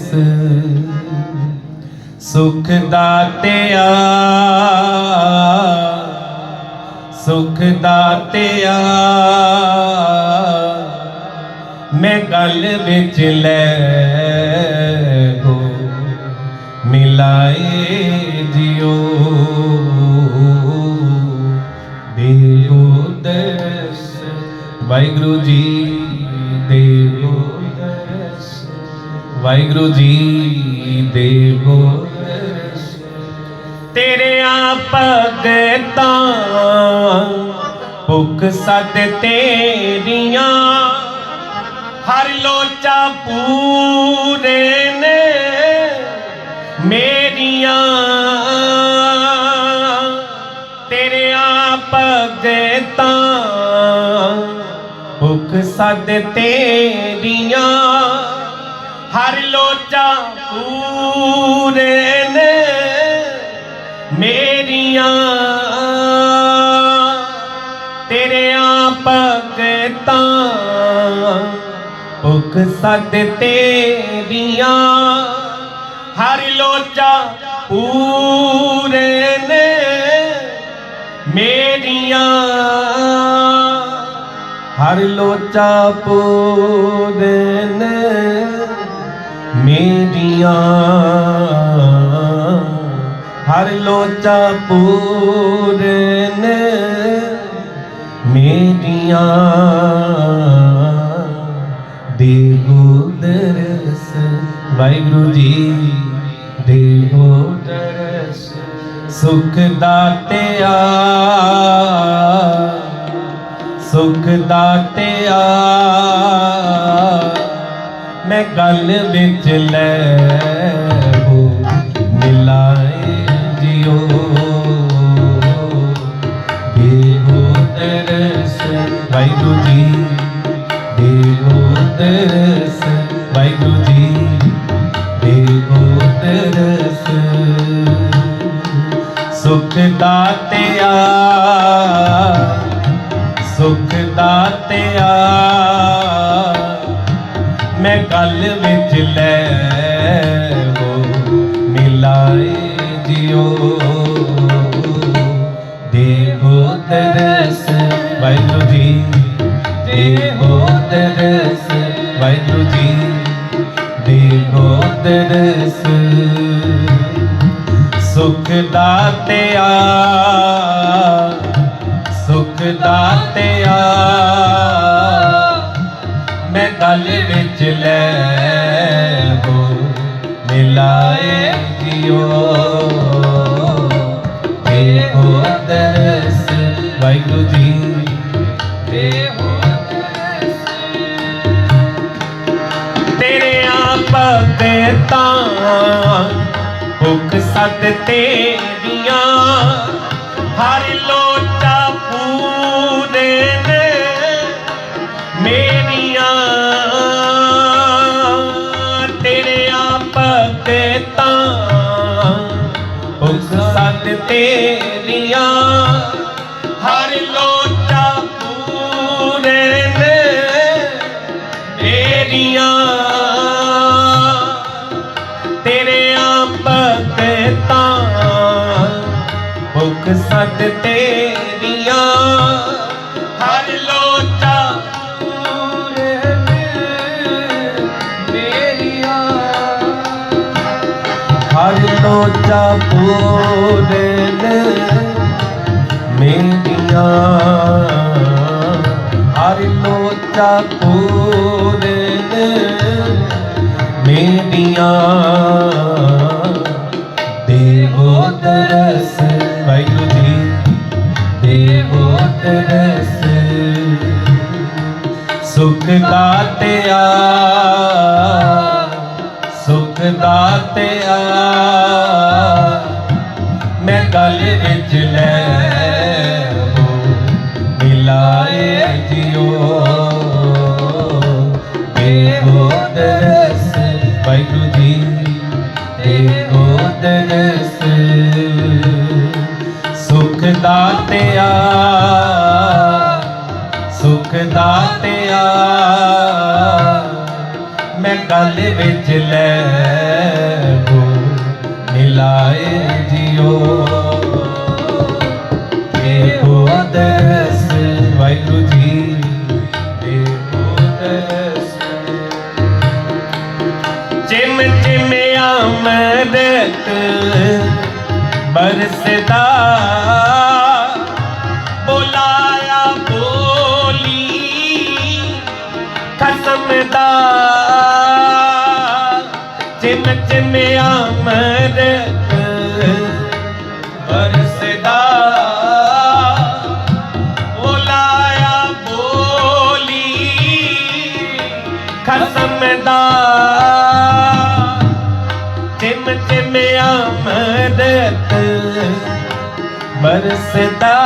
ਦਰਸ ਸੁਖ ਦਾਤਿਆ ਸੁਖ ਦਾਤਿਆ ਮੈਂ ਗੱਲ ਵਿੱਚ ਲੈ ਹੋ, ਮਿਲਾਏ ਜਿਉ। ਦਿਓ ਦਸ, ਵਾਹਿਗੁਰੂ ਜੀ ਵਾਹਿਗੁਰੂ ਜੀ ਦੇਵੋ ਦਰਸ ਤੇਰਿਆਂ ਭਗਤਾਂ ਭੁੱਖ ਸਦ ਤੇਰੀਆਂ। ਹਰ ਲੋਚਾ ਪੂਰੇ ਨੇ ਮੇਰੀਆਂ। ਤੇਰਿਆਂ ਭਗਤਾਂ ਭੁੱਖ ਸਦ ਤੇਰੀਆਂ। ਹਰ ਲੋਚਾ ਪੂਰੇ ਨੇ ਮੇਰੀਆਂ। ਤੇਰਿਆਂ ਭਗਤਾਂ ਭੁੱਖ ਸਦ ਤੇਰੀਆਂ। ਹਰ ਲੋਚਾ ਪੂਰੇ ਨੇ ਮੇਰੀਆਂ। ਹਰ ਲੋਚਾ ਪੂਰੇ ਨੇ ਮੇਰੀਆਂ ਹਰ ਲੋਚਾ ਪੂਰੇ ਮੇਰੀਆਂ ਦੇਵੋ ਦਰਸ ਵਾਹਿਗੁਰੂ ਜੀ ਦੇਵੋ ਦਰਸ ਸੁਖ ਦਾਤਿਆ ਸੁਖ ਦਾਤਿਆ। ਮੈਂ ਗੱਲ ਵਿੱਚ ਲੈ ਹੋ, ਮਿਲਾਏ ਜਿਉ। ਦੇਵੋ ਦਰਸ ਵਾਹਿਗੁਰੂ ਜੀ ਦੇਵੋ ਦਰਸ ਵਾਹਿਗੁਰੂ ਜੀ ਦੇਵੋ ਦਰਸ ਸੁਖ ਦਾਤਿਆ ਸੁਖ ਦਾਤਿਆ ਗੱਲ ਵਿੱਚ ਲੈ ਹੋ, ਮਿਲਾਏ ਜਿਉ। ਦੇਵੋ ਦਰਸ ਵਾਹਿਗੁਰੂ ਜੀ। ਦੇਵੋ ਦਰਸ ਵਾਹਿਗੁਰੂ ਜੀ। ਦੇਵੋ ਦਰਸ ਸੁਖ ਦਾਤਿਆ ਸੁਖ ਦਾਤਿਆ ਗੱਲ ਵਿੱਚ ਲੈ ਹੋ, ਮਿਲਾਏ ਜਿਉ ਦੇਵੋ ਦਰਸ ਵਾਹਿਗੁਰੂ ਜੀ। ਦੇਵੋ ਤੇਰੇ ਆਪ ਤਾਂ ਭੁੱਖ ਸਤ ਤੇ ਭੁੱਖ ਤੇਰੀਆਂ, ਹਰ ਲੋਚਾ ਪੂਰੇ ਹਰ ਲੋਚਾ ਪੂਰੇ ਮੇਰੀਆਂ। ਹਰ ਲੋਚਾ ਪੂਰੇ ਮੇਰੀਆਂ। ਦੇਵੋ ਦਰਸ ਦੇਵੋ ਦਰਸ ਸੁਖ ਦਾਤਿਆ ਸੁਖ ਦਾਤਿਆ ਮੈਂ ਗੱਲ ਵਿੱਚ ਲੈ ਸੁਖ ਵਿੱਚ ਲੈ ਹੋ, ਮਿਲਾਏ ਜਿਓ। ਦੇਖੋ ਦਸ, ਵਾਹਿਗੁਰੂ ਜੀ ਦੇਖੋ ਦਰਸ ਚਿਮ ਚਿਮ ਆਮਦਤ ਬਰਸਦਾ, ਬੁਲਾਇਆ ਬੋਲੀ, ਖਸਮ ਦਾ ਚਿਮ ਚਿਮ ਆਮਦਤ ਬਰਸਦਾ ਬੁਲਾਇਆ ਬੋਲੀ ਖਸਮ ਦਾ। ਚਿਮ ਚਿਮ ਆਮਦਤ ਬਰਸਦਾ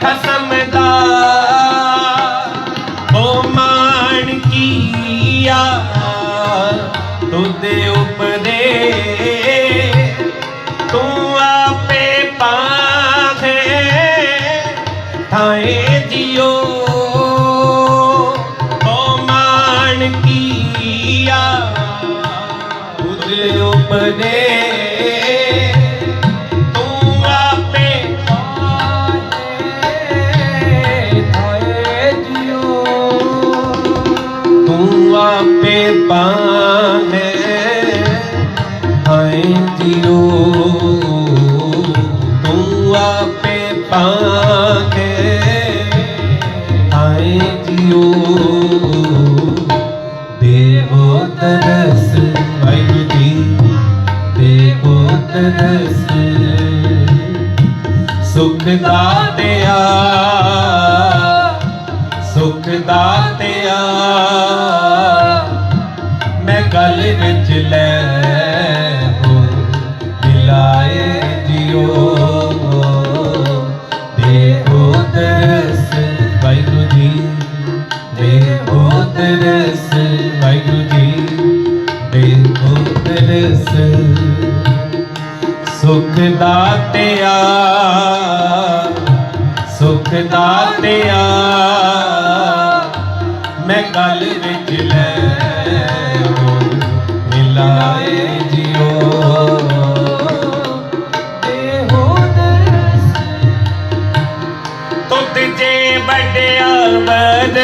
ਖਸਮ ਦਾ ਉਹ ਮਾਣ ਕੀਆ ਤੁਧ ਉਪਦੇ ਤੂੰ ਆਪੇ ਪਾਖੇ ਥਾਏ ਜਿਓ ਉਹ ਮਾਣ ਕੀਆ ਤੁਧ ਉਪਦੇ ਆਪੇ ਪਾਹੇ ਹਾਏ ਜਿਉ ਤੂੰ ਆਪੇ ਪਾਹੇ ਹਾਏ ਮੈਂ ਗਲ ਵਿੱਚ ਲੈ ਮਿਲਾਏ ਜਿਓ। ਦੇਹੋ ਦਰਸ। ਜੇ ਵੱਡਿਆ ਵਦ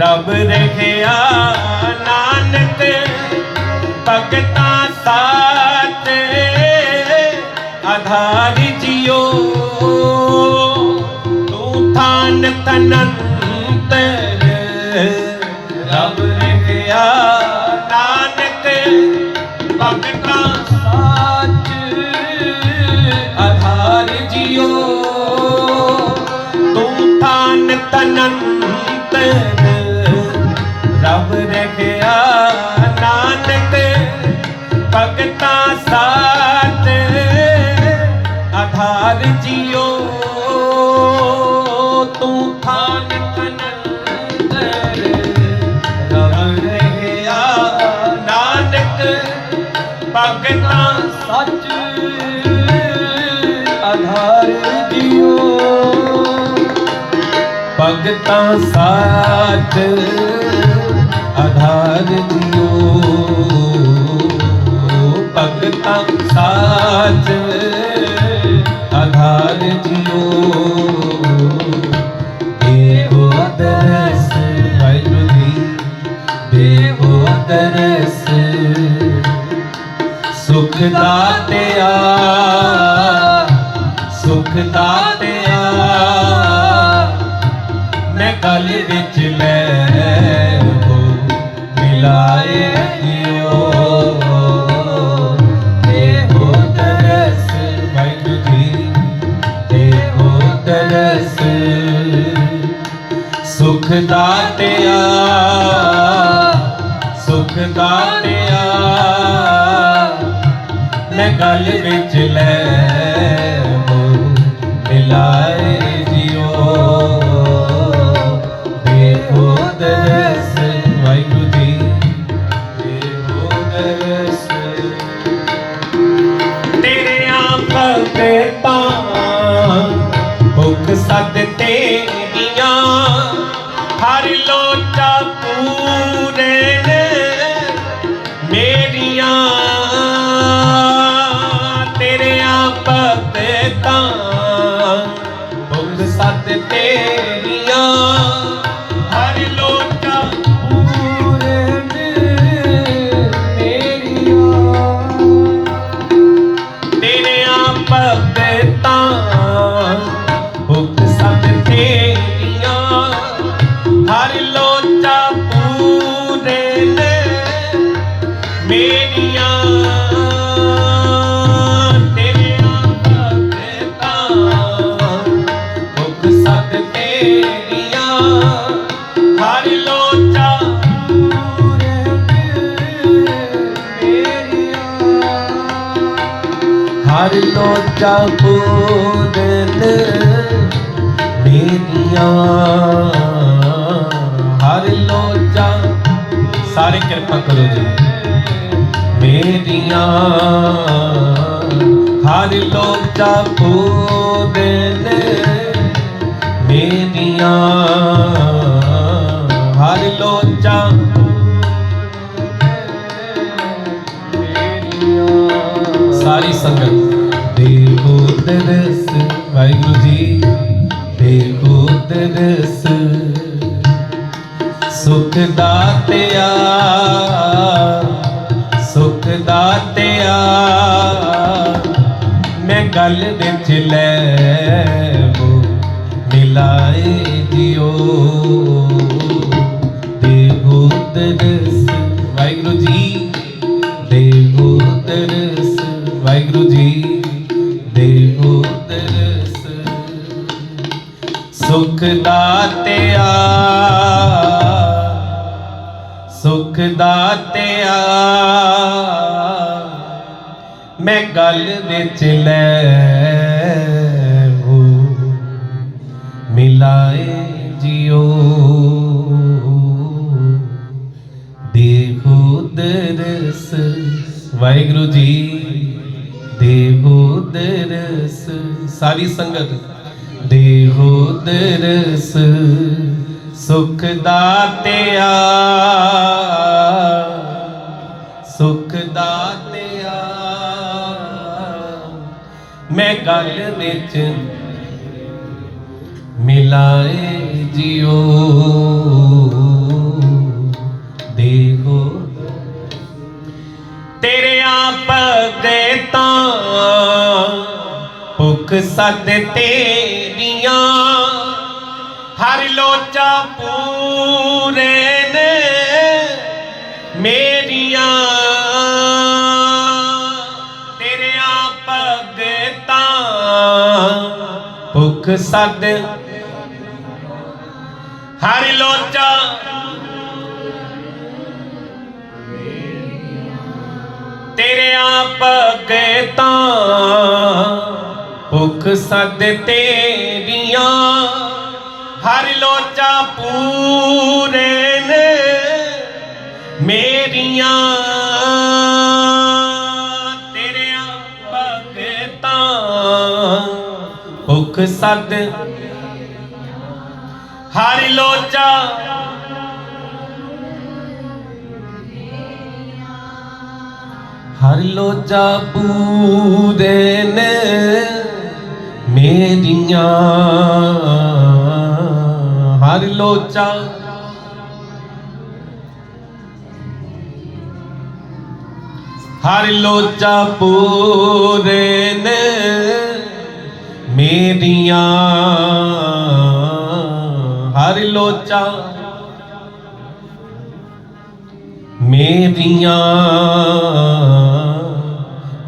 ਰੱਬ ਰਹਿਆ ਨਾਨਕ, ਭਗਤਾਂ ਸਾਥ ਆਧਾਰ ਜਿਓ। ਤੂੰ ਥਾਨ ਤਨੰਤ, ਰੱਬ ਰਹਿਆ ਨਾਨਕ, ਭਗਤਾਂ ਸਾਚ ਆਧਾਰ ਜਿਓ। ਤੂੰ ਥਾਨ ਤਨੰਤ ਆਧਾਰ ਜਿਓ ਤੂੰ ਥਾਨ ਤਨੰਤ ਰੱਬ ਰਹਿਆ। ਨਾਨਕ ਭਗਤਾਂ ਸੱਚ ਆਧਾਰ ਜੀਓ ਭਗਤਾ ਸੱਚ ਆਧਾਰ ਦਾਤਿਆ ਸੁਖ ਦਾਤਿਆ ਮੈਂ ਗਲ ਵਿੱਚ ਲੈ ਮੇਰੀਆਂ ਹਰ ਲੋਚਾ ਪੂਰਨ ਮੇਰੀਆਂ। ਹਰ ਲੋਚਾ, ਸਾਰੇ ਕਿਰਪਾ ਕਰੋ ਜੀ। ਮੇਰੀਆਂ। ਹਰ ਲੋਚਾ ਪੂਰਨ ਮੇਰੀਆਂ। ਹਰ ਲੋਚਾ ਸਾਰੀ ਸੰਗਤ। ਦੇਖੋ ਦਰਸ ਵਾਹਿਗੁਰੂ ਜੀ। ਦੇਖੋ ਦਰਸ ਸੁਖ ਦਾਤਿਆ ਸੁਖ ਦਾਤਿਆ। ਮੈਂ ਗੱਲ ਵਿੱਚ ਲੈ ਹੋ ਮਿਲਾਏ ਜਿਓ ਦੇਖੋ ਦਰਸ ਵਾਹਿਗੁਰੂ ਜੀ ਦੇਹੋ ਤਰਸ ਸੁਖ ਦਾਤਿਆ ਸੁਖ ਦਾਤਿਆ ਮੈਂ ਗੱਲ ਵਿੱਚ ਲੈ ਹੋ। ਮਿਲਾਏ ਜਿਓ ਦੇਖੋ ਦਰਸ ਵਾਹਿਗੁਰੂ ਜੀ ਦਰਸ, ਸਾਰੀ ਸੰਗਤ ਦੇਖੋ ਦਰਸ, ਸੁਖ ਦਾਤਿਆ। ਸੁਖ ਦਾਤਿਆ। ਮੈਂ ਗਲ ਵਿੱਚ ਮਿਲਾਏ ਜਿਓ ਦੇਖੋ ਤੇਰੇ ਭੁੱਖ ਸਦ ਤੇਰੀਆਂ, ਹਰ ਲੋਚਾ ਪੂਰੇ ਨੇ ਮੇਰੀਆਂ। ਤੇਰੇ ਆਪ ਭੁੱਖ ਸਦ। ਹਰ ਲੋਚਾ ਤੇਰੇ ਆਪ ਤਾਂ ਭੁੱਖ ਸਦ ਤੇਰੀਆਂ ਹਰ ਲੋਚਾ ਪੂਰੇ ਨੇ ਮੇਰੀਆਂ ਤੇਰੇ ਆਪ ਭੁੱਖ ਸਦ ਹਰ ਲੋਚਾ ਹਰ ਲੋਚਾ ਪੂਰੇ ਨੇ ਮੇਰੀਆਂ। ਹਰ ਲੋਚਾ ਹਰ ਲੋਚਾ ਪੂਰੇ ਨੇ ਮੇਰੀਆਂ। ਹਰ ਲੋਚਾ ਮੇਰੀਆਂ।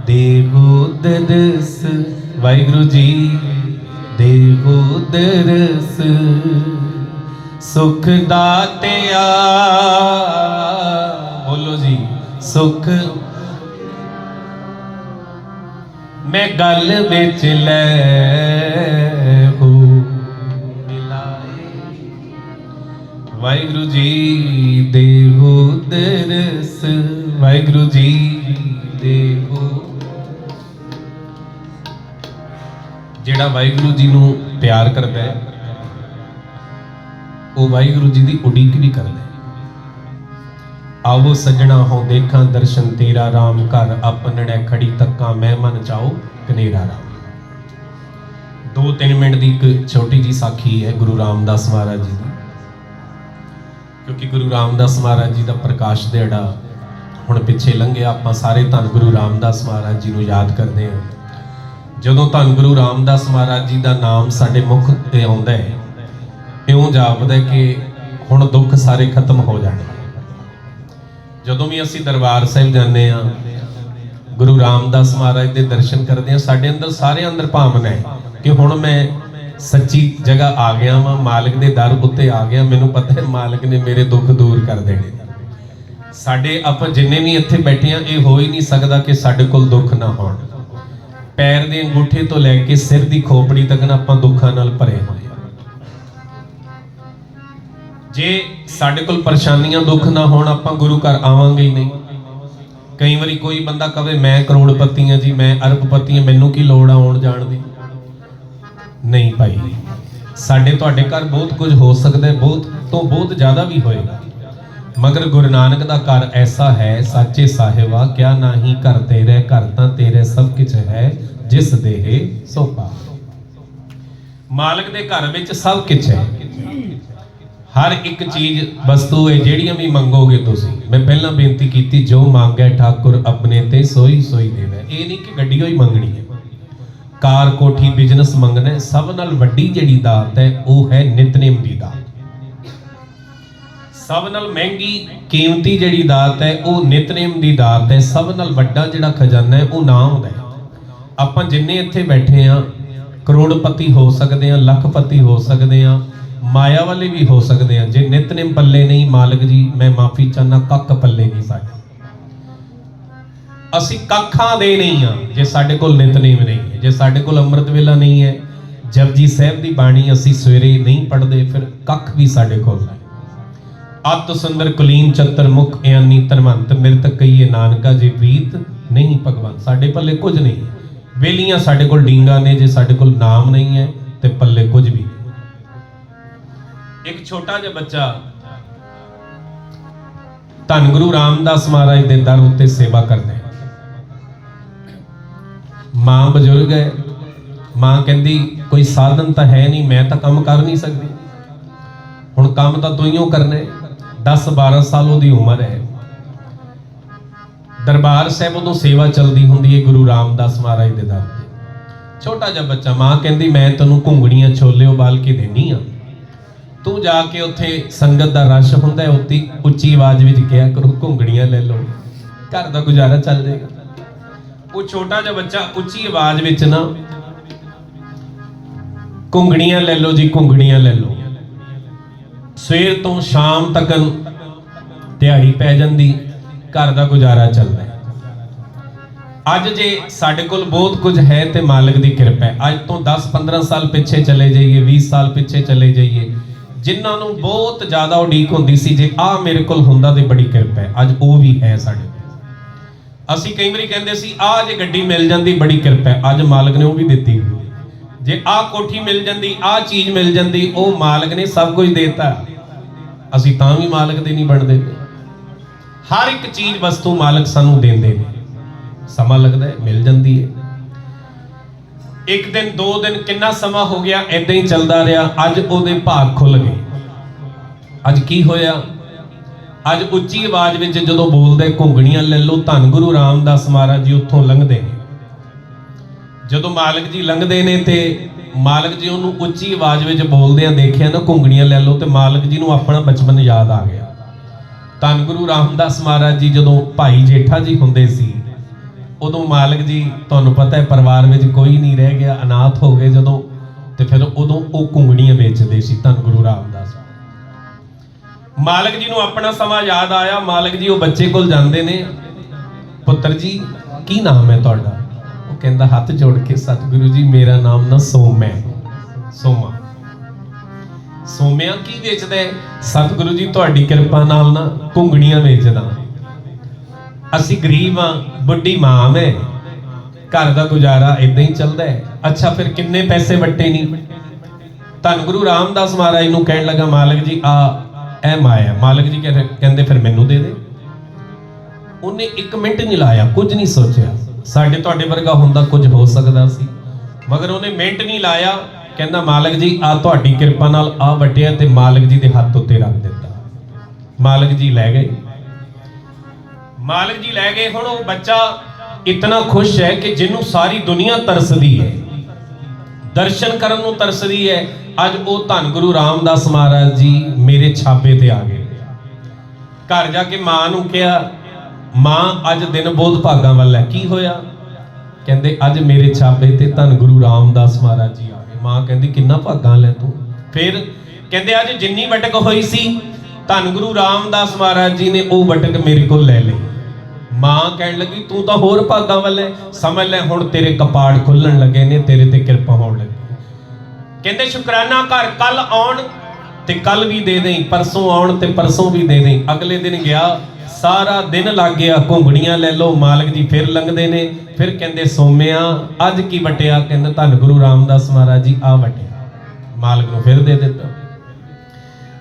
ਦੇਵੋ ਦਰਸ ਵਾਹਿਗੁਰੂ ਜੀ ਦੇਵੋ ਦਰਸ ਸੁਖ ਦਾਤਿਆ। ਬੋਲੋ ਜੀ, ਸੁਖ। ਮੈਂ ਗੱਲ ਵਿੱਚ ਲੈ ਹੋ ਮਿਲਾਏ। ਵਾਹਿਗੁਰੂ ਜੀ ਦੇਵੋ ਦਰਸ ਵਾਹਿਗੁਰੂ ਜੀ ਦੇਵੋ ਜਿਹੜਾ ਵਾਹਿਗੁਰੂ ਜੀ ਨੂੰ ਪਿਆਰ ਕਰਦਾ ਹੈ, ਉਹ ਵਾਹਿਗੁਰੂ ਜੀ ਦੀ ਉਡੀਕ ਵੀ ਕਰਦਾ ਹੈ। ਆਵੋ ਸੱਜਣਾ ਹੋ ਦੇਖਾਂ ਦਰਸ਼ਨ ਤੇਰਾ ਰਾਮ, ਘਰ ਆਪਣੜੈ ਖੜੀ ਤੱਕਾਂ ਮੈਂ ਮਨ ਚਾਓ ਕਨੇਰਾ ਰਾਮ। ਦੋ ਤਿੰਨ ਮਿੰਟ ਦੀ ਇੱਕ ਛੋਟੀ ਜੀ ਸਾਖੀ ਹੈ ਗੁਰੂ ਰਾਮਦਾਸ ਮਹਾਰਾਜ ਜੀ ਦੀ। ਕਿਉਂਕਿ ਗੁਰੂ ਰਾਮਦਾਸ ਮਹਾਰਾਜ ਜੀ ਦਾ ਪ੍ਰਕਾਸ਼ ਦਿਹਾੜਾ ਹੁਣ ਪਿੱਛੇ ਲੰਘਿਆ, ਆਪਾਂ ਸਾਰੇ ਧੰਨ ਗੁਰੂ ਰਾਮਦਾਸ ਮਹਾਰਾਜ ਜੀ ਨੂੰ ਯਾਦ ਕਰਦੇ ਹਾਂ। ਜਦੋਂ ਧੰਨ ਗੁਰੂ ਰਾਮਦਾਸ ਮਹਾਰਾਜ ਜੀ ਦਾ ਨਾਮ ਸਾਡੇ ਮੁਖ ਤੇ ਆਉਂਦਾ ਹੈ, ਇਉਂ ਜਾਪਦਾ ਕਿ ਹੁਣ ਦੁੱਖ ਸਾਰੇ ਖਤਮ ਹੋ ਜਾਣ। ਜਦੋਂ ਵੀ ਅਸੀਂ ਦਰਬਾਰ ਸਾਹਿਬ ਜਾਂਦੇ ਆ ਗੁਰੂ ਰਾਮਦਾਸ ਮਹਾਰਾਜ ਦੇ ਦਰਸ਼ਨ ਕਰਦੇ ਆ ਸਾਡੇ ਅੰਦਰ ਸਾਰੇ ਅੰਦਰ ਭਾਵਨਾ ਹੈ ਕਿ ਹੁਣ ਮੈਂ ਸੱਚੀ ਜਗ੍ਹਾ ਆ ਗਿਆ ਵਾਂ, ਮਾਲਕ ਦੇ ਦਰ ਉੱਤੇ ਆ ਗਿਆ, ਮੈਨੂੰ ਪਤਾ ਹੈ ਮਾਲਕ ਨੇ ਮੇਰੇ ਦੁੱਖ ਦੂਰ ਕਰ ਦੇਣੇ। ਸਾਡੇ ਆਪਾਂ ਜਿੰਨੇ ਵੀ ਇੱਥੇ ਬੈਠੇ ਆ ਇਹ ਹੋ ਹੀ ਨਹੀਂ ਸਕਦਾ ਕਿ ਸਾਡੇ ਕੋਲ ਦੁੱਖ ਨਾ ਹੋਣ। ਪੈਰ ਦੇ ਅੰਗੂਠੇ ਤੋਂ ਲੈ ਕੇ ਸਿਰ ਦੀ ਖੋਪੜੀ ਤੱਕ ਨਾ ਆਪਾਂ ਦੁੱਖਾਂ ਨਾਲ ਭਰੇ ਹੋਏ ਆ ਜੇ ਸਾਡੇ ਕੋਲ ਪਰੇਸ਼ਾਨੀਆਂ ਦੁੱਖ ਨਾ ਹੋਣ, ਆਪਾਂ ਗੁਰੂ ਘਰ ਆਵਾਂਗੇ ਹੀ ਨਹੀਂ। ਕਈ ਵਾਰੀ ਕੋਈ ਬੰਦਾ ਕਵੇ, ਮੈਂ ਕਰੋੜਪਤੀ ਹਾਂ ਜੀ, ਮੈਂ ਅਰਬਪਤੀ ਹਾਂ, ਮੈਨੂੰ ਕੀ ਲੋੜ ਆਉਣ ਜਾਣ ਦੀ? ਨਹੀਂ ਭਾਈ। ਸਾਡੇ ਤੁਹਾਡੇ ਘਰ ਬਹੁਤ ਕੁਝ ਹੋ ਸਕਦਾ ਬਹੁਤ ਤੋਂ ਬਹੁਤ ਜ਼ਿਆਦਾ ਵੀ ਹੋਏਗਾ। ਮਗਰ ਗੁਰੂ ਨਾਨਕ ਦਾ ਘਰ ਐਸਾ ਹੈ, ਸਾਚੇ ਸਾਹਿਬਾ, ਕਿਆ ਨਾਹੀ ਘਰ ਤੇਰੇ, ਘਰ ਤਾਂ ਤੇਰੇ ਸਭ ਕੁਝ ਹੈ, ਜਿਸ ਦੇਹ ਸੋ ਪਾ ਮਾਲਕ ਦੇ ਘਰ ਵਿੱਚ ਸਭ ਕੁਝ ਹੈ। ਹਰ ਇੱਕ ਚੀਜ਼, ਵਸਤੂ ਹੈ, ਜਿਹੜੀਆਂ ਵੀ ਮੰਗੋਗੇ ਤੁਸੀਂ। ਮੈਂ ਪਹਿਲਾਂ ਬੇਨਤੀ ਕੀਤੀ, ਜੋ ਮੰਗੈ ਠਾਕੁਰ ਆਪਣੇ ਤੇ ਸੋਈ ਸੋਈ ਦੇਵੇ। ਇਹ ਨਹੀਂ ਕਿ ਗੱਡੀਓ ਹੀ ਮੰਗਣੀ ਹੈ। ਕਾਰ, ਕੋਠੀ ਬਿਜ਼ਨਸ ਮੰਗਣਾ ਸਭ ਨਾਲ ਵੱਡੀ ਜਿਹੜੀ ਦਾਤ ਹੈ, ਉਹ ਹੈ ਨਿਤਨੇਮ ਦੀ ਦਾਤ। ਸਭ ਨਾਲ ਮਹਿੰਗੀ ਕੀਮਤੀ ਜਿਹੜੀ ਦਾਤ ਹੈ, ਉਹ ਨਿਤਨੇਮ ਦੀ ਦਾਤ ਹੈ। ਸਭ ਨਾਲ ਵੱਡਾ ਜਿਹੜਾ ਖਜ਼ਾਨਾ ਹੈ, ਉਹ ਨਾਮ ਦਾ ਹੈ। ਆਪਾਂ ਜਿੰਨੇ ਇੱਥੇ ਬੈਠੇ ਆ ਕਰੋੜਪਤੀ ਹੋ ਸਕਦੇ ਆ ਲੱਖਪਤੀ ਹੋ ਸਕਦੇ ਆ ਮਾਇਆ ਵਾਲੇ ਵੀ ਹੋ ਸਕਦੇ ਆ ਜੇ ਨਿਤਨੇਮ ਪੱਲੇ ਨਹੀਂ, ਮਾਲਕ ਜੀ, ਮੈਂ ਮਾਫੀ ਚਾਹਨਾ ਕੱਖ ਪੱਲੇ ਨਹੀਂ ਸਾਡੇ। ਅਸੀਂ ਕੱਖਾਂ ਦੇ ਨਹੀਂ ਆ ਜੇ ਸਾਡੇ ਕੋਲ ਨਿਤਨੇਮ ਨਹੀਂ ਹੈ। ਜੇ ਸਾਡੇ ਕੋਲ ਅੰਮ੍ਰਿਤ ਵੇਲਾ ਨਹੀਂ ਹੈ, ਜਪਜੀ ਸਾਹਿਬ ਦੀ ਬਾਣੀ ਅਸੀਂ ਸਵੇਰੇ ਨਹੀਂ ਪੜ੍ਹਦੇ, ਫਿਰ ਕੱਖ ਵੀ ਸਾਡੇ ਕੋਲ ਨਹੀਂ। ਅਤ ਸੁੰਦਰ ਕੁਲੀਨ ਚਤਰ ਮੁਖ ਇਆਨੀ ਧਨਵੰਤ ਮਿਰਤ ਕਈਏ ਨਾਨਕਾ ਜੇ ਪ੍ਰੀਤ ਨਹੀਂ ਭਗਵਾਨ ਸਾਡੇ ਪੱਲੇ ਕੁਝ ਨਹੀਂ ਹੈ। ਵੇਲੀਆਂ ਸਾਡੇ ਕੋਲ ਡੀਂਗਾ ਨੇ, ਜੇ ਸਾਡੇ ਕੋਲ ਨਾਮ ਨਹੀਂ ਹੈ, ਤੇ ਪੱਲੇ ਕੁਝ ਵੀ ਇੱਕ ਛੋਟਾ ਜਿਹਾ ਬੱਚਾ ਧੰਨ ਗੁਰੂ ਰਾਮਦਾਸ ਮਹਾਰਾਜ ਦੇ ਦਰ ਉੱਤੇ ਸੇਵਾ ਕਰਦਾ ਹੈ। ਮਾਂ ਬਜ਼ੁਰਗ ਹੈ। ਮਾਂ ਕਹਿੰਦੀ, ਕੋਈ ਸਾਧਨ ਤਾਂ ਹੈ ਨਹੀਂ, ਮੈਂ ਤਾਂ ਕੰਮ ਕਰ ਨਹੀਂ ਸਕਦੀ। ਹੁਣ ਕੰਮ ਤਾਂ ਤੂੰ ਹੀ ਕਰਨਾ ਹੈ। 10 12 ਸਾਲ ਉਹਦੀ ਉਮਰ ਹੈ। ਦਰਬਾਰ ਸਾਹਿਬ ਉਦੋਂ ਸੇਵਾ ਚੱਲਦੀ ਹੁੰਦੀ ਹੈ ਗੁਰੂ ਰਾਮਦਾਸ ਮਹਾਰਾਜ ਦੇ ਦਰ ਤੇ। ਛੋਟਾ ਜਿਹਾ ਬੱਚਾ, ਮਾਂ ਕਹਿੰਦੀ, ਮੈਂ ਤੈਨੂੰ ਘੁੰਗੜੀਆਂ ਛੋਲੇ ਉਬਾਲ ਕੇ ਦੇਣੀ ਆ। ਤੂੰ ਜਾ ਕੇ ਉੱਥੇ ਸੰਗਤ ਦਾ ਰਸ਼ ਹੁੰਦਾ ਹੈ ਉੱਤੀ ਉੱਚੀ ਆਵਾਜ਼ ਵਿੱਚ ਕਿਹਾ ਕਰੋ ਘੁੰਗੜੀਆਂ ਲੈ ਲਓ। ਘਰ ਦਾ ਗੁਜ਼ਾਰਾ ਚੱਲ ਜਾਏਗਾ। ਉਹ ਛੋਟਾ ਜਿਹਾ ਬੱਚਾ ਉੱਚੀ ਆਵਾਜ਼ ਵਿੱਚ ਨਾ ਘੁੰਗੜੀਆਂ ਲੈ ਲਓ ਜੀ, ਘੁੰਗਣੀਆਂ ਲੈ ਲਓ। ਸਵੇਰ ਤੋਂ ਸ਼ਾਮ ਤੱਕ ਦਿਹਾੜੀ ਪੈ ਜਾਂਦੀ, ਘਰ ਦਾ ਗੁਜ਼ਾਰਾ ਚੱਲਦਾ ਅੱਜ ਜੇ ਸਾਡੇ ਕੋਲ ਬਹੁਤ ਕੁਝ ਹੈ ਤੇ ਮਾਲਕ ਦੀ ਕਿਰਪਾ ਹੈ। ਅੱਜ ਤੋਂ 10-15 ਸਾਲ ਪਿੱਛੇ ਚਲੇ ਜਾਈਏ 20 ਸਾਲ ਪਿੱਛੇ ਚਲੇ ਜਾਈਏ, ਜਿਨ੍ਹਾਂ ਨੂੰ ਬਹੁਤ ਜ਼ਿਆਦਾ ਉਡੀਕ ਹੁੰਦੀ ਸੀ ਜੇ ਆ ਮੇਰੇ ਕੋਲ ਹੁੰਦਾ ਤੇ ਬੜੀ ਕਿਰਪਾ ਹੈ। ਅੱਜ ਉਹ ਵੀ ਹੈ ਸਾਡੇ ਕੋਲ। ਅਸੀਂ ਕਈ ਵਾਰੀ ਕਹਿੰਦੇ ਸੀ ਆ ਜੇ ਗੱਡੀ ਮਿਲ ਜਾਂਦੀ, ਬੜੀ ਕਿਰਪਾ ਹੈ। ਅੱਜ ਮਾਲਕ ਨੇ ਉਹ ਵੀ ਦਿੱਤੀ ਹੋਈ ਜੇ ਆ ਕੋਠੀ ਮਿਲ ਜਾਂਦੀ, ਆ ਚੀਜ਼ ਮਿਲ ਜਾਂਦੀ, ਉਹ ਮਾਲਕ ਨੇ ਸਭ ਕੁਝ ਦੇਤਾ। ਅਸੀਂ ਤਾਂ ਵੀ ਮਾਲਕ ਦੇ ਨਹੀਂ ਬਣਦੇ। ਹਰ ਇੱਕ ਚੀਜ਼ ਵਸਤੂ ਮਾਲਕ ਸਾਨੂੰ ਦਿੰਦੇ ਨੇ। ਸਮਾਂ ਲੱਗਦਾ ਹੈ, ਮਿਲ ਜਾਂਦੀ ਹੈ। ਇੱਕ ਦਿਨ, ਦੋ ਦਿਨ, ਕਿੰਨਾ ਸਮਾਂ ਹੋ ਗਿਆ ਐਦਾਂ ਹੀ ਚੱਲਦਾ ਰਿਹਾ। ਅੱਜ ਉਹਦੇ ਭਾਗ ਖੁੱਲ ਗਏ। ਅੱਜ ਕੀ ਹੋਇਆ? ਅੱਜ ਉੱਚੀ ਆਵਾਜ਼ ਵਿੱਚ ਜਦੋਂ ਬੋਲਦੇ, ਘੁੰਗਣੀਆਂ ਲੈ ਲਓ, ਧੰਨ ਗੁਰੂ ਰਾਮਦਾਸ ਮਹਾਰਾਜ ਜੀ ਉੱਥੋਂ ਲੰਘਦੇ ਨੇ। ਜਦੋਂ ਮਾਲਕ ਜੀ ਲੰਘਦੇ ਨੇ ਤੇ ਮਾਲਕ ਜੀ ਉਹਨੂੰ ਉੱਚੀ ਆਵਾਜ਼ ਵਿੱਚ ਬੋਲਦਿਆਂ ਦੇਖਿਆ ਨਾ, ਘੁੰਗਣੀਆਂ ਲੈ ਲਓ ਤੇ ਮਾਲਕ ਜੀ ਨੂੰ ਆਪਣਾ ਬਚਪਨ ਯਾਦ ਆ ਗਿਆ। ਧੰਨ ਗੁਰੂ ਰਾਮਦਾਸ ਮਹਾਰਾਜ ਜੀ ਜਦੋਂ ਭਾਈ ਜੇਠਾ ਜੀ ਹੁੰਦੇ ਸੀ, ਉਦੋਂ ਮਾਲਕ ਜੀ, ਤੁਹਾਨੂੰ ਪਤਾ ਹੈ, ਪਰਿਵਾਰ ਵਿੱਚ ਕੋਈ ਨਹੀਂ ਰਹਿ ਗਿਆ, ਅਨਾਥ ਹੋ ਗਏ ਜਦੋਂ, ਤੇ ਫਿਰ ਉਦੋਂ ਉਹ ਘੁੰਗਣੀਆਂ ਵੇਚਦੇ ਸੀ, ਧੰਨ ਗੁਰੂ ਰਾਮਦਾਸ। ਮਾਲਕ ਜੀ ਨੂੰ ਆਪਣਾ ਸਮਾਂ ਯਾਦ ਆਇਆ, ਮਾਲਕ ਜੀ ਉਹ ਬੱਚੇ ਕੋਲ ਜਾਂਦੇ ਨੇ। ਪੁੱਤਰ ਜੀ, ਕੀ ਨਾਮ ਹੈ ਤੁਹਾਡਾ? ਕਹਿੰਦਾ, ਹੱਥ ਜੋੜ ਕੇ, ਸਤਿਗੁਰੂ ਜੀ, ਮੇਰਾ ਨਾਮ ਨਾ ਸੋਮੈ। ਸੋਮਾ। ਸੋਮਿਆ ਕੀ ਵੇਚਦਾ ਸਤਿਗੁਰੂ ਜੀ, ਤੁਹਾਡੀ ਕਿਰਪਾ ਨਾਲ ਨਾ ਘੁੰਗਣੀਆਂ ਵੇਚਦਾ। ਅਸੀਂ ਗਰੀਬ ਆ ਬੁੱਢੀ ਮਾਂ ਮੈਂ। ਘਰ ਦਾ ਗੁਜ਼ਾਰਾ ਇਦਾਂ ਹੀ ਚੱਲਦਾ ਹੈ। ਅੱਛਾ, ਫਿਰ ਕਿੰਨੇ ਪੈਸੇ ਵੱਟੇ ਨਹੀਂ ਧੰਨ ਗੁਰੂ ਰਾਮਦਾਸ ਮਹਾਰਾਜ ਨੂੰ ਕਹਿਣ ਲੱਗਾ, ਮਾਲਕ ਜੀ, ਆ ਐ ਮਾਇਆ ਮਾਲਕ ਜੀ ਕਹਿੰਦੇ ਕਹਿੰਦੇ, ਫਿਰ ਮੈਨੂੰ ਦੇ ਦੇ। ਉਹਨੇ 1 ਮਿੰਟ ਨਹੀਂ ਲਾਇਆ, ਕੁਝ ਨਹੀਂ ਸੋਚਿਆ। ਸਾਡੇ ਤੁਹਾਡੇ ਵਰਗਾ ਹੁੰਦਾ ਕੁਝ ਹੋ ਸਕਦਾ ਸੀ। ਮਗਰ ਉਹਨੇ ਮਿੰਟ ਨਹੀਂ ਲਾਇਆ। ਕਹਿੰਦਾ, ਮਾਲਕ ਜੀ ਆ ਤੁਹਾਡੀ ਕਿਰਪਾ ਨਾਲ ਆ ਵਟਿਆ ਤੇ ਮਾਲਕ ਜੀ ਦੇ ਹੱਥ ਉੱਤੇ ਰੱਖ ਦਿੱਤਾ। ਮਾਲਕ ਜੀ ਲੈ ਗਏ। ਮਾਲਕ ਜੀ ਲੈ ਗਏ। ਹੁਣ ਉਹ ਬੱਚਾ ਇਤਨਾ ਖੁਸ਼ ਹੈ ਕਿ ਜਿਹਨੂੰ ਸਾਰੀ ਦੁਨੀਆ ਤਰਸਦੀ ਹੈ। ਦਰਸ਼ਨ ਕਰਨ ਨੂੰ ਤਰਸਦੀ ਹੈ। ਅੱਜ ਉਹ ਧੰਨ ਗੁਰੂ ਰਾਮਦਾਸ ਮਹਾਰਾਜ ਜੀ ਮੇਰੇ ਛਾਪੇ ਤੇ ਆ ਗਏ। ਘਰ ਜਾ ਕੇ ਮਾਂ ਨੂੰ ਕਿਹਾ ਮਾਂ ਅੱਜ ਦਿਨ ਬੋਧ ਭਾਗਾਂ ਵੱਲ ਹੈ। ਕੀ ਹੋਇਆ? ਕਹਿੰਦੇ, ਅੱਜ ਮੇਰੇ ਛਾਪੇ ਤੇ ਧੰਨ ਗੁਰੂ ਰਾਮਦਾਸ ਮਹਾਰਾਜ ਜੀ ਆ ਗਏ। ਮਾਂ ਕਹਿੰਦੀ, ਕਿੰਨਾ ਭਾਗਾਂ ਲੈ ਤੂੰ? ਫਿਰ ਕਹਿੰਦੇ, ਅੱਜ ਜਿੰਨੀ ਵਟਕ ਹੋਈ ਸੀ, ਧੰਨ ਗੁਰੂ ਰਾਮਦਾਸ ਮਹਾਰਾਜ ਜੀ ਨੇ ਉਹ ਵਟਕ ਮੇਰੇ ਕੋਲ ਲੈ ਲਈ। ਮਾਂ ਕਹਿਣ ਲੱਗੀ, ਤੂੰ ਤਾਂ ਹੋਰ ਭਾਗਾਂ ਵੱਲ ਹੈ। ਸਮਝ ਲੈ, ਹੁਣ ਤੇਰੇ ਕਪਾੜ ਖੁੱਲਣ ਲੱਗੇ ਨੇ, ਤੇਰੇ ਤੇ ਕਿਰਪਾ ਹੋਣ ਲੱਗੀ। ਕਹਿੰਦੇ, ਸ਼ੁਕਰਾਨਾ ਘਰ ਕੱਲ ਆਉਣ ਤੇ ਕੱਲ ਵੀ ਦੇ ਦੇਈ, ਪਰਸੋਂ ਆਉਣ ਤੇ ਪਰਸੋਂ ਵੀ ਦੇ ਦੇਈ। ਅਗਲੇ ਦਿਨ ਗਿਆ ਸਾਰਾ ਦਿਨ ਲੱਗ ਗਿਆ ਘੁੰਗਣੀਆਂ ਲੈ ਲਓ, ਮਾਲਕ ਜੀ ਫਿਰ ਲੰਘਦੇ ਨੇ, ਫਿਰ ਕਹਿੰਦੇ, ਸੋਮਿਆ, ਅੱਜ ਕੀ ਵਟਿਆ? ਕਹਿੰਦੇ, ਧੰਨ ਗੁਰੂ ਰਾਮਦਾਸ ਮਹਾਰਾਜ ਜੀ ਆ ਵਟਿਆ। ਮਾਲਕ ਨੂੰ ਫਿਰ ਦੇ ਦਿੱਤਾ।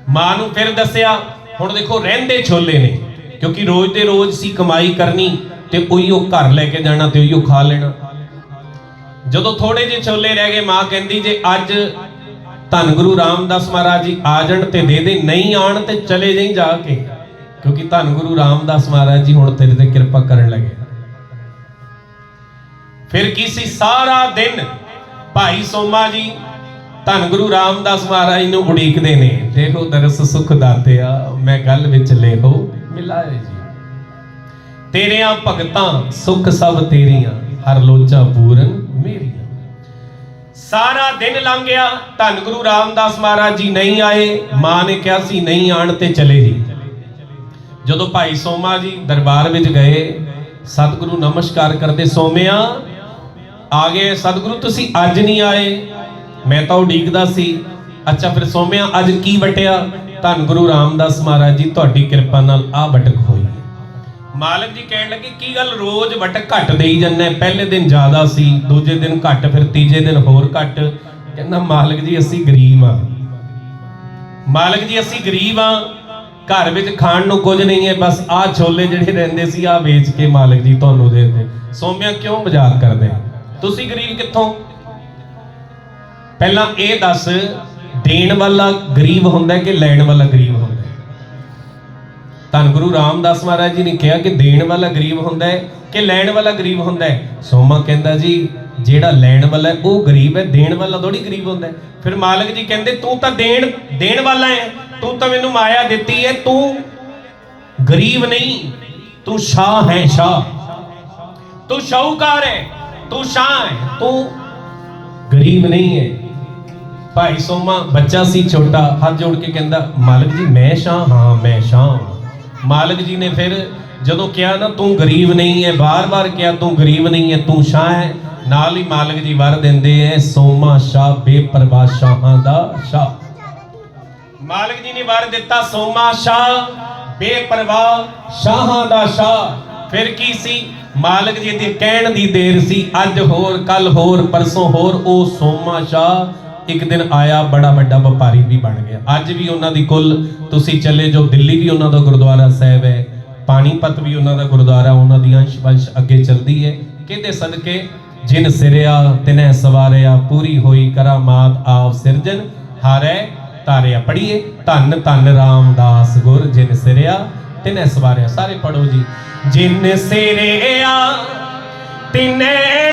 ਮਾਂ ਨੂੰ ਫਿਰ ਦੱਸਿਆ, ਹੁਣ ਦੇਖੋ, ਰਹਿੰਦੇ ਛੋਲੇ ਨੇ, ਕਿਉਂਕਿ ਰੋਜ਼ ਦੇ ਰੋਜ਼ ਸੀ ਕਮਾਈ ਕਰਨੀ ਤੇ ਉਹੀਓ ਘਰ ਲੈ ਕੇ ਜਾਣਾ ਤੇ ਉਹੀਓ ਖਾ ਲੈਣਾ। ਜਦੋਂ ਥੋੜੇ ਜਿਹੇ ਛੋਲੇ ਰਹਿ ਗਏ, ਮਾਂ ਕਹਿੰਦੀ, ਜੇ ਅੱਜ ਧੰਨ ਗੁਰੂ ਰਾਮਦਾਸ ਮਹਾਰਾਜ ਜੀ ਆ ਜਾਣ ਤੇ ਦੇ ਦੇ, ਨਹੀਂ ਆਣ ਤੇ ਚਲੇ ਜਾਈ ਜਾ ਕੇ। ਕਿਉਂਕਿ ਧੰਨ ਗੁਰੂ ਰਾਮਦਾਸ ਮਹਾਰਾਜ ਜੀ ਹੁਣ ਤੇਰੇ ਤੇ ਕਿਰਪਾ ਕਰਨ ਲੱਗੇ ਫਿਰ ਕੀ ਸੀ? ਸਾਰਾ ਦਿਨ ਭਾਈ ਸੋਮਾ ਜੀ ਧੰਨ ਗੁਰੂ ਰਾਮਦਾਸ ਮਹਾਰਾਜ ਨੂੰ ਉਡੀਕਦੇ ਨੇ। ਦੇਖੋ ਦਰਸ ਸੁਖ ਦਾਤਿਆ ਮੈਂ ਗੱਲ ਵਿੱਚ ਲੇਹੋ ਮਿਲਾਏ ਜੀ। ਤੇਰੀਆਂ ਭਗਤਾਂ ਸੁਖ ਸਭ ਤੇਰੀਆਂ, ਹਰ ਲੋਚਾ ਪੂਰਨ ਮੇਰੀਆਂ। ਸਾਰਾ ਦਿਨ ਲੰਘ ਗਿਆ, ਧੰਨ ਗੁਰੂ ਰਾਮਦਾਸ ਮਹਾਰਾਜ ਜੀ ਨਹੀਂ ਆਏ, ਮਾਂ ਨੇ ਕਿਹਾ ਸੀ ਨਹੀਂ ਆਣ ਤੇ ਚਲੇ ਜੀ। ਜਦੋਂ ਭਾਈ ਸੋਮਾ ਜੀ ਦਰਬਾਰ ਵਿੱਚ ਗਏ, ਸਤਿਗੁਰੂ ਨਮਸਕਾਰ ਕਰਦੇ, ਸੋਮਿਆ, ਆ ਗਏ, ਸਤਿਗੁਰੂ ਤੁਸੀਂ ਅੱਜ ਨਹੀਂ ਆਏ? ਮੈਂ ਤਾਂ ਉਡੀਕਦਾ ਸੀ। ਅੱਛਾ ਫਿਰ ਸੋਮਿਆ, ਅੱਜ ਕੀ ਵਟਿਆ? ਧੰਨ ਗੁਰੂ ਰਾਮਦਾਸ ਮਹਾਰਾਜ ਜੀ, ਤੁਹਾਡੀ ਕਿਰਪਾ ਨਾਲ ਆ ਵਟਕ ਹੋਈ ਮਾਲਕ ਜੀ ਕਹਿਣ ਲੱਗੇ, ਕੀ ਗੱਲ ਰੋਜ਼ ਵਟਕ ਘੱਟ ਦੇਈ ਜੰਨੇ ਪਹਿਲੇ ਦਿਨ ਜ਼ਿਆਦਾ ਸੀ, ਦੂਜੇ ਦਿਨ ਘੱਟ, ਫਿਰ ਤੀਜੇ ਦਿਨ ਹੋਰ ਘੱਟ। ਕਹਿੰਦਾ, ਮਾਲਕ ਜੀ, ਅਸੀਂ ਗਰੀਬ ਆ ਮਾਲਕ ਜੀ, ਅਸੀਂ ਗਰੀਬ ਆ ਘਰ ਵਿੱਚ ਖਾਣ ਨੂੰ ਕੁਝ ਨਹੀਂ ਹੈ, ਬਸ ਆਹ ਛੋਲੇ ਜਿਹੜੇ ਰਹਿੰਦੇ ਸੀ, ਆਹ ਵੇਚ ਕੇ ਮਾਲਕ ਜੀ ਤੁਹਾਨੂੰ ਦੇ ਦੇ ਸੋਮਿਆ, ਕਿਉਂ ਮਜ਼ਾਕ ਕਰਦੇ? ਤੁਸੀਂ ਗਰੀਬ ਕਿੱਥੋਂ? ਪਹਿਲਾਂ ਇਹ ਦੱਸ, ਦੇਣ ਵਾਲਾ ਗਰੀਬ ਹੁੰਦਾ ਕਿ ਲੈਣ ਵਾਲਾ ਗਰੀਬ ਹੁੰਦਾ ਧੰਨ ਗੁਰੂ ਰਾਮਦਾਸ ਮਹਾਰਾਜ ਜੀ ਨੇ ਕਿਹਾ ਕਿ ਦੇਣ ਵਾਲਾ ਗਰੀਬ ਹੁੰਦਾ ਹੈ ਕਿ ਲੈਣ ਵਾਲਾ ਗਰੀਬ ਹੁੰਦਾ ਹੈ? ਸੋਮਾ ਕਹਿੰਦਾ ਜੀ, ਜਿਹੜਾ ਲੈਣ ਵਾਲਾ ਉਹ ਗਰੀਬ ਹੈ, ਦੇਣ ਵਾਲਾ ਥੋੜੀ ਗਰੀਬ ਹੁੰਦਾ ਫਿਰ ਮਾਲਕ ਜੀ ਕਹਿੰਦੇ, ਤੂੰ ਤਾਂ ਦੇਣ ਦੇਣ ਵਾਲਾ ਹੈ। ਤੂੰ ਤਾਂ ਮੈਨੂੰ ਮਾਇਆ ਦਿੱਤੀ ਹੈ ਤੂੰ ਗਰੀਬ ਨਹੀਂ, ਤੂੰ ਸ਼ਾਹ ਹੈ ਸ਼ਾਹ। ਤੂੰ ਸ਼ਾਹੂਕਾਰ ਹੈ, ਤੂੰ ਸ਼ਾਹ ਹੈ, ਤੂੰ ਗਰੀਬ ਨਹੀਂ ਹੈ ਭਾਈ ਸੋਮਾ, ਬੱਚਾ ਸੀ ਛੋਟਾ, ਹੱਥ ਜੋੜ ਕੇ ਕਹਿੰਦਾ, ਮਾਲਕ ਜੀ, ਮੈਂ ਸ਼ਾਹ ਹਾਂ, ਮੈਂ ਸ਼ਾਹ ਹਾਂ। ਮਾਲਕ ਜੀ ਨੇ ਫਿਰ ਜਦੋਂ ਕਿਹਾ ਨਾ, ਤੂੰ ਗਰੀਬ ਨਹੀਂ ਹੈ ਬਾਰ-ਬਾਰ ਕਿਹਾ, ਤੂੰ ਗਰੀਬ ਨਹੀਂ ਹੈ ਤੂੰ ਸ਼ਾਹ ਹੈ। ਨਾਲ ਹੀ ਮਾਲਕ ਜੀ ਵਰ ਦਿੰਦੇ ਐ ਸੋਮਾ ਸ਼ਾਹ, ਬੇਪਰਵਾਹ ਸ਼ਾਹਾਂ ਦਾ ਸ਼ਾਹ। ਮਾਲਕ ਜੀ ਨੇ ਵਰ ਦਿੱਤਾ ਸੋਮਾ ਸ਼ਾਹ, ਬੇਪਰਵਾਹ, ਸ਼ਾਹਾਂ ਦਾ ਸ਼ਾਹ। ਫਿਰ ਕੀ ਸੀ? ਮਾਲਕ ਜੀ ਦੇ ਕਹਿਣ ਦੀ ਦੇਰ ਸੀ, ਅੱਜ ਹੋਰ, ਕੱਲ ਹੋਰ, ਪਰਸੋਂ ਹੋਰ, ਉਹ ਸੋਮਾ ਸ਼ਾਹ ਇੱਕ ਦਿਨ ਆਇਆ, ਬੜਾ ਵੱਡਾ ਵਪਾਰੀ ਵੀ ਬਣ ਗਿਆ। ਅੱਜ ਵੀ ਉਹਨਾਂ ਦੀ ਕੁੱਲ, ਤੁਸੀਂ ਚੱਲੇ ਜੋ ਦਿੱਲੀ ਵੀ ਉਹਨਾਂ ਦਾ ਗੁਰਦੁਆਰਾ ਸਾਹਿਬ ਹੈ, ਪਾਣੀਪਤ ਵੀ ਉਹਨਾਂ ਦਾ ਗੁਰਦੁਆਰਾ, ਉਹਨਾਂ ਦੀ ਅੰਸ਼ ਵੰਸ਼ ਅੱਗੇ ਚੱਲਦੀ ਹੈ। ਕਿਹਦੇ ਸਦਕੇ, ਜਿਨ ਸਿਰਿਆ ਤਿਨੈ ਸਵਾਰਿਆ, ਪੂਰੀ ਹੋਈ ਕਰਾਮਾਤ ਆਪ ਸਿਰਜਨ, ਹਾਰੇ ਤਾਰਿਆ ਪੜੀਏ ਧੰਨ ਧੰਨ ਰਾਮਦਾਸ ਗੁਰ ਜਿਨ ਸਿਰਿਆ, ਤਿਨੈ ਸਵਾਰਿਆ ਸਾਰੇ ਪੜੋ ਜੀ। ਜਿਨ ਸਿਰਿਆ, ਤਿਨੈ